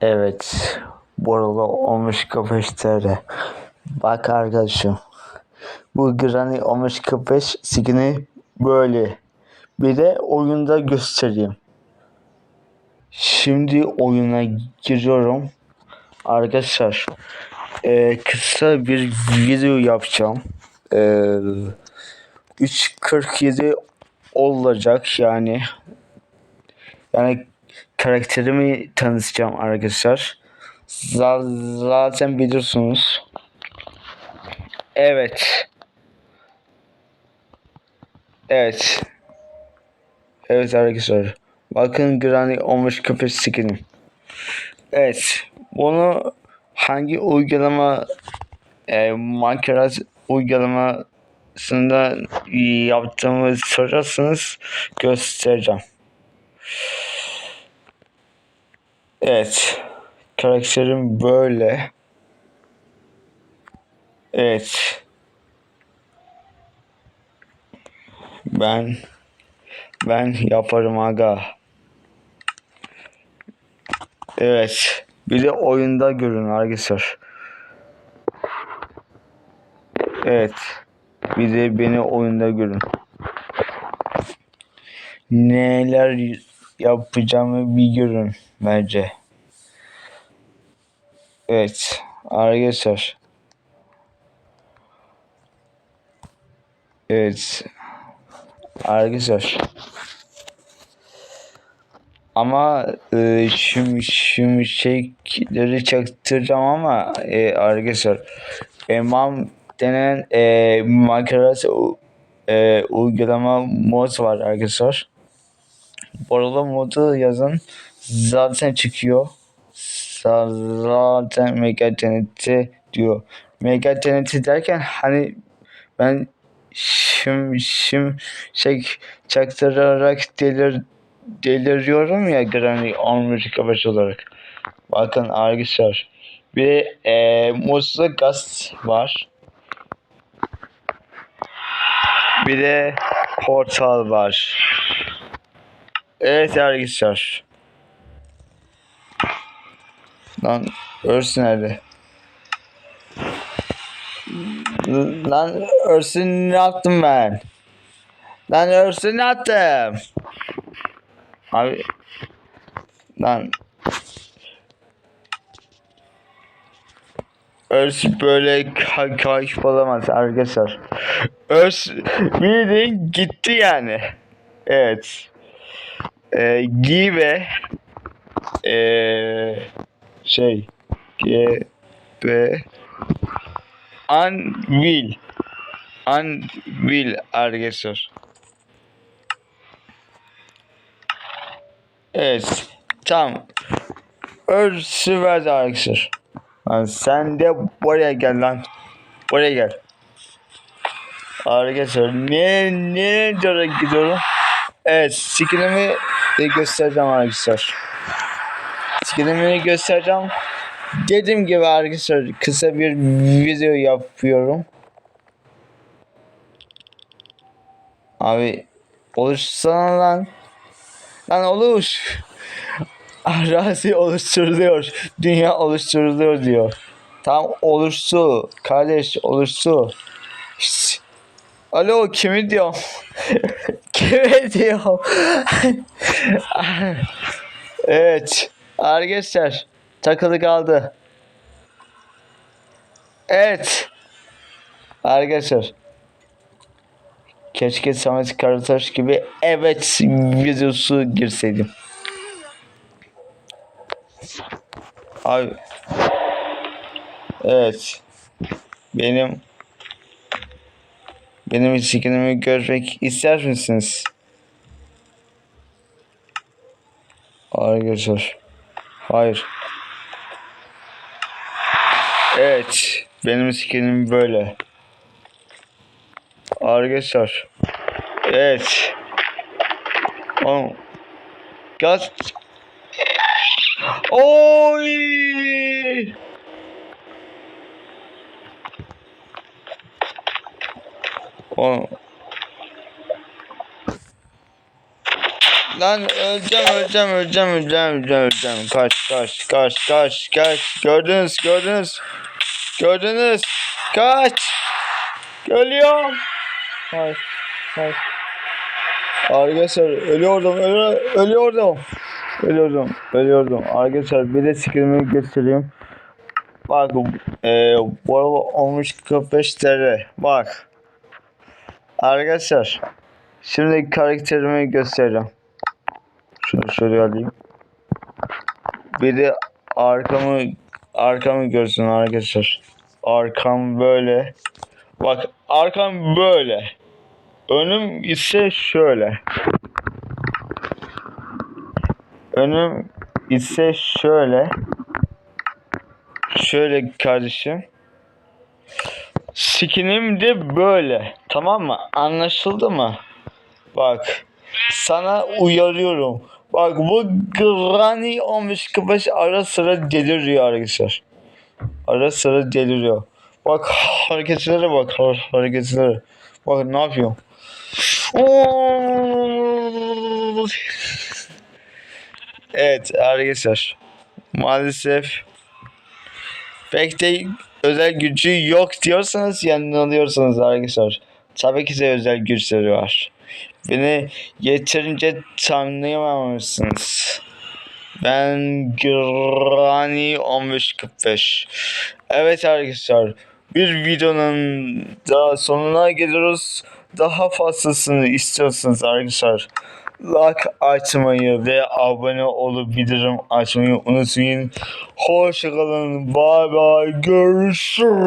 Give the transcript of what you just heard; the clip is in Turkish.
Evet. Bu arada olmuş kafeslere. Bak arkadaşım. Bu Granny olmuş kafes skin'i böyle. Bir de oyunda göstereyim. Şimdi oyuna giriyorum. Arkadaşlar eee, kısa bir video yapacağım. Eee 3.47 olacak yani. Yani karakterimi tanıtacağım arkadaşlar. Zaten biliyorsunuz. Evet. Evet. Evet arkadaşlar. Bakın Granny olmuş köpek skinim. Evet. Bunu hangi uygulama e, Minecraft uygulamasında yaptığımı sorarsanız göstereceğim. Evet. Karakterim böyle. Evet. Ben ben yaparım aga. Evet. Bir de oyunda görün arkadaşlar. Evet. Bir de beni oyunda görün. Neler yapacağımı bir görün bence. Evet. Arkadaşlar. Evet. Arkadaşlar. Ama e, şimdi şeyleri çaktıracağım ama e, arkadaşlar Emam denen e, u- e, uygulama mod var arkadaşlar. Arada modu yazın zaten çıkıyor. Zaten Mega Cennet'i diyor. Mega Cennet'i derken hani ben şim şim şey çaktırarak delir deliriyorum ya Granny olmuş kabaş olarak. Bakın arkadaşlar. Bir e, Muslu Gaz var. Bir de Portal var. Evet arkadaşlar. Lan Örs nerede? Lan Örs'ü ne yaptım ben? Lan Örs'ü ne yaptım? Abi lan Örs böyle ka kayıp olamaz arkadaşlar. Örs bildiğin gitti yani. Evet. Ee, Give ee, şey G B Unwill Unwill arkadaşlar. Evet. Tamam. Örsü verdi arkadaşlar. Lan sen de buraya gel lan. Buraya gel. Arkadaşlar ne ne doğru gidiyorum? Evet skinimi de göstereceğim arkadaşlar. Skinimi göstereceğim. Dediğim gibi arkadaşlar kısa bir video yapıyorum. Abi oluşsana lan. Lan oluş. Arazi oluşturuluyor. Dünya oluşturuluyor diyor. Tam oluştu. Kardeş oluştu. Alo kimi diyor? kimi diyor? evet. Arkadaşlar takılı kaldı. Evet. Arkadaşlar. Keşke Samet Karataş gibi evet videosu girseydim. Abi. Evet. Benim benim skinimi görmek ister misiniz? Arkadaşlar. Hayır. Evet. Benim skinim böyle. Arkadaşlar. Evet. Oğlum. Gaz. Oy! Oğlum. Lan öleceğim öleceğim öleceğim öleceğim öleceğim öleceğim. Kaç kaç kaç kaç kaç. Gördünüz gördünüz. Gördünüz. Kaç. Ölüyorum. Hayır. Hayır. Arkadaşlar ölüyordum ölü, ölüyordum. Ölüyordum ölüyordum. Arkadaşlar bir de screen'imi göstereyim. Bak e, bu araba olmuş 45 TL. Bak. Arkadaşlar. Şimdi karakterimi göstereceğim. Şunu şöyle alayım. Bir de arkamı arkamı görsün arkadaşlar. Arkam böyle. Bak arkam böyle. Önüm ise şöyle. Önüm ise şöyle. Şöyle kardeşim. Skinim de böyle. Tamam mı? Anlaşıldı mı? Bak. Sana uyarıyorum. Bak bu Granny 1545 ara sıra deliriyor arkadaşlar. Ara sıra deliriyor. Bak hareketlere bak har- hareketlere. Bak ne yapıyor. Evet arkadaşlar. Maalesef pek de özel gücü yok diyorsanız yanılıyorsunuz arkadaşlar. Tabii ki de özel güçleri var. Beni yeterince tanıyamamışsınız. Ben Granny 1545. Evet arkadaşlar. Bir videonun daha sonuna geliyoruz. Daha fazlasını istiyorsanız arkadaşlar like açmayı ve abone olup bildirim açmayı unutmayın. Hoşçakalın. Bay bay. Görüşürüz.